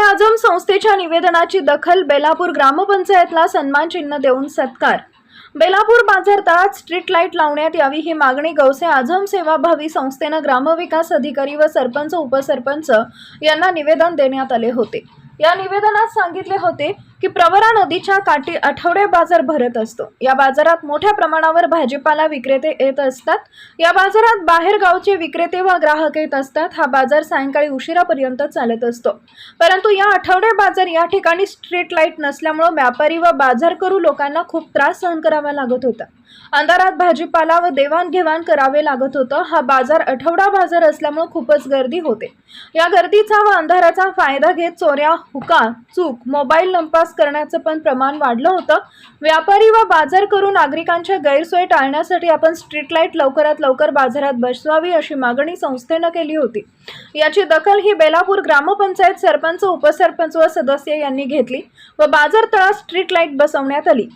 आजम संस्थेच्या निवेदनाची दखल बेलापूर ग्रामपंचायतला सन्मान चिन्ह देऊन सत्कार. बेलापूर बाजार तळात स्ट्रीट लाइट लावण्यात यावी ही मागणी गौसे आझम सेवाभावी संस्थेनं ग्रामविकास अधिकारी व सरपंच उपसरपंच यांना निवेदन देण्यात आले होते. या निवेदनात सांगितले होते की प्रवरा नदीच्या काठी आठवडे बाजार भरत असतो. या बाजारात मोठ्या प्रमाणावर भाजीपाला विक्रेते येत असतात. या बाजारात बाहेर गावचे विक्रेते व ग्राहक येत असतात. हा बाजार सायंकाळी उशिरापर्यंत चालत असतो. परंतु या आठवडे बाजार या ठिकाणी स्ट्रीट लाइट नसल्यामुळे व्यापारी व बाजार करू लोकांना खूप त्रास सहन करावा लागत होता. अंधारात भाजीपाला व देवाणघेवाण करावे लागत होतं. हा बाजार आठवडा बाजार असल्यामुळे खूपच गर्दी होते. या गर्दीचा व अंधाराचा फायदा घेत चोऱ्या हुका चूक मोबाईल लंपास करण्याचं पण प्रमाण वाढलं होतं. व्यापारी व बाजार करून नागरिकांच्या गैरसोय टाळण्यासाठी आपण स्ट्रीट लाइट लवकरात लवकर बाजारात बसवावी अशी मागणी संस्थेनं केली होती. याची दखल ही बेलापूर ग्रामपंचायत सरपंच उपसरपंच व सदस्य यांनी घेतली व बाजार तळात स्ट्रीट लाइट बसवण्यात आली.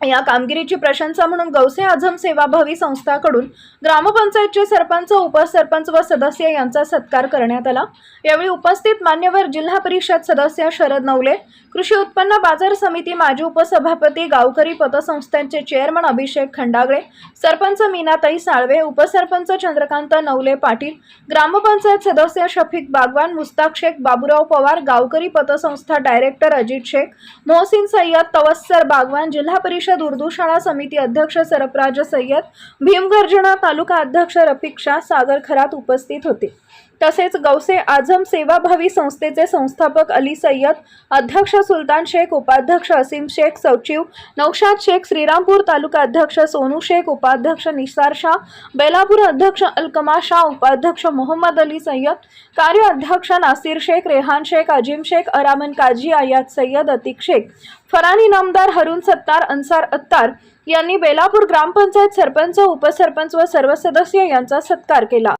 या कामगिरीची प्रशंसा म्हणून गौसे आझम सेवाभावी संस्थाकडून ग्रामपंचायतचे सरपंच उपसरपंच व सदस्य यांचा सत्कार करण्यात आला. यावेळी उपस्थित मान्यवर जिल्हा परिषद सदस्य शरद नवले कृषी उत्पन्न बाजार समिती माजी उपसभापती गावकरी पतसंस्थांचे चेअरमन अभिषेक खंडागळे सरपंच मीनाताई साळवे उपसरपंच चंद्रकांत नवले पाटील ग्रामपंचायत सदस्य शफीक बागवान मुस्ताक शेख बाबुराव पवार गावकरी पतसंस्था डायरेक्टर अजित शेख मोहसिन सय्यद तवस्सर बागवान जिल्हा परिषद उर्दू शाळा समिती अध्यक्ष सरफराज सय्यद भीमगर्जना तालुका अध्यक्ष रफिक शाह सागर खरात उपस्थित होते. तसेच गौसे आझम सेवाभावी संस्थेचे संस्थापक अली सय्यद अध्यक्ष सुलतान शेख उपाध्यक्ष असीम शेख सचिव नौशाद शेख श्रीरामपूर तालुका अध्यक्ष सोनू शेख उपाध्यक्ष निसार शाह बेलापूर अध्यक्ष अलकमा शाह उपाध्यक्ष मोहम्मद अली सय्यद कार्य अध्यक्ष नासिर शेख रेहान शेख अजीम शेख अरामन काजी आयात सय्यद अतिक शेख फरानी नामदार हरुण सत्तार अन्सार अत्तार यांनी बेलापूर ग्रामपंचायत सरपंच उपसरपंच व सर्व सदस्य यांचा सत्कार केला.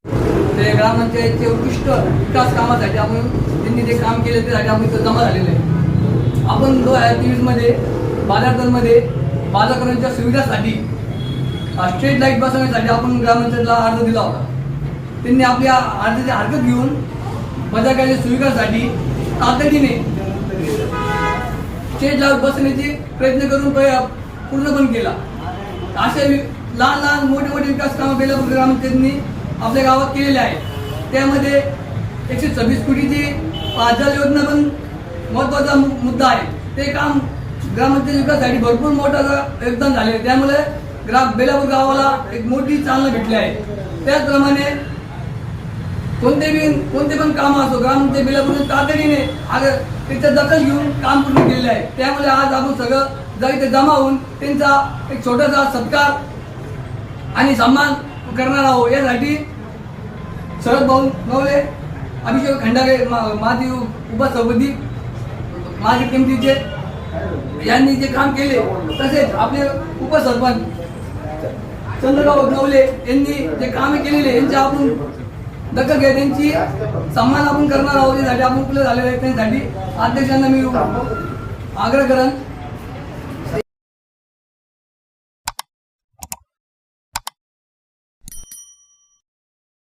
ते ग्रामपंचायतचे उत्कृष्ट विकास कामासाठी आपण त्यांनी जे काम केले त्यासाठी आपण इथं जमा झालेलं आहे. आपण दोन हजार तेवीसमध्ये बाजारमध्ये बाजारकरांच्या सुविधासाठी स्ट्रीट लाइट बसवण्यासाठी आपण ग्रामपंचायतला अर्ज दिला होता. त्यांनी आपल्या अर्जाची हरकत घेऊन बाजारकाच्या सुविधासाठी तातडीने स्टेज लाइट बसवण्याचे प्रयत्न करून पूर्ण पण केला. असे लहान लहान मोठे मोठे विकास कामं बेलापूर ग्रामपंचायतनी आपल्या गावात केलेल्या आहे. त्यामध्ये एकशे सव्वीस कोटीची पाचल योजना पण महत्त्वाचा मु- मुद्दा आहे. ते काम ग्रामपंचायत विकासासाठी भरपूर मोठं योगदान झाले आहे. त्यामुळे ग्राम बेलापूर गावाला एक मोठी चालना भेटली आहे. त्याचप्रमाणे कोणते बी कोणते पण काम असो ग्रामपंचायत बेलापूर तातडीने अगं त्याच्या दखल घेऊन काम पूर्ण केलेलं आहे. त्यामुळे आज आपण सगळं जर इथे जमा होऊन त्यांचा एक छोटासा सत्कार आणि सन्मान करणार आहोत यासाठी शरद भाऊ नवले अभिषेक खंडारे मा- माजी उपसभापती माजी किमतीचे यांनी जे काम केले तसेच आपले उपसरपंच चंद्रराव नवले यांनी जे कामे केलेले यांचे आपण दखल घ्या. त्यांची सन्मान आपण करणार आहोत. यासाठी आपण उपलब्ध झालेले आहेत त्यांच्यासाठी अध्यक्षांना मी आग्रह करेन.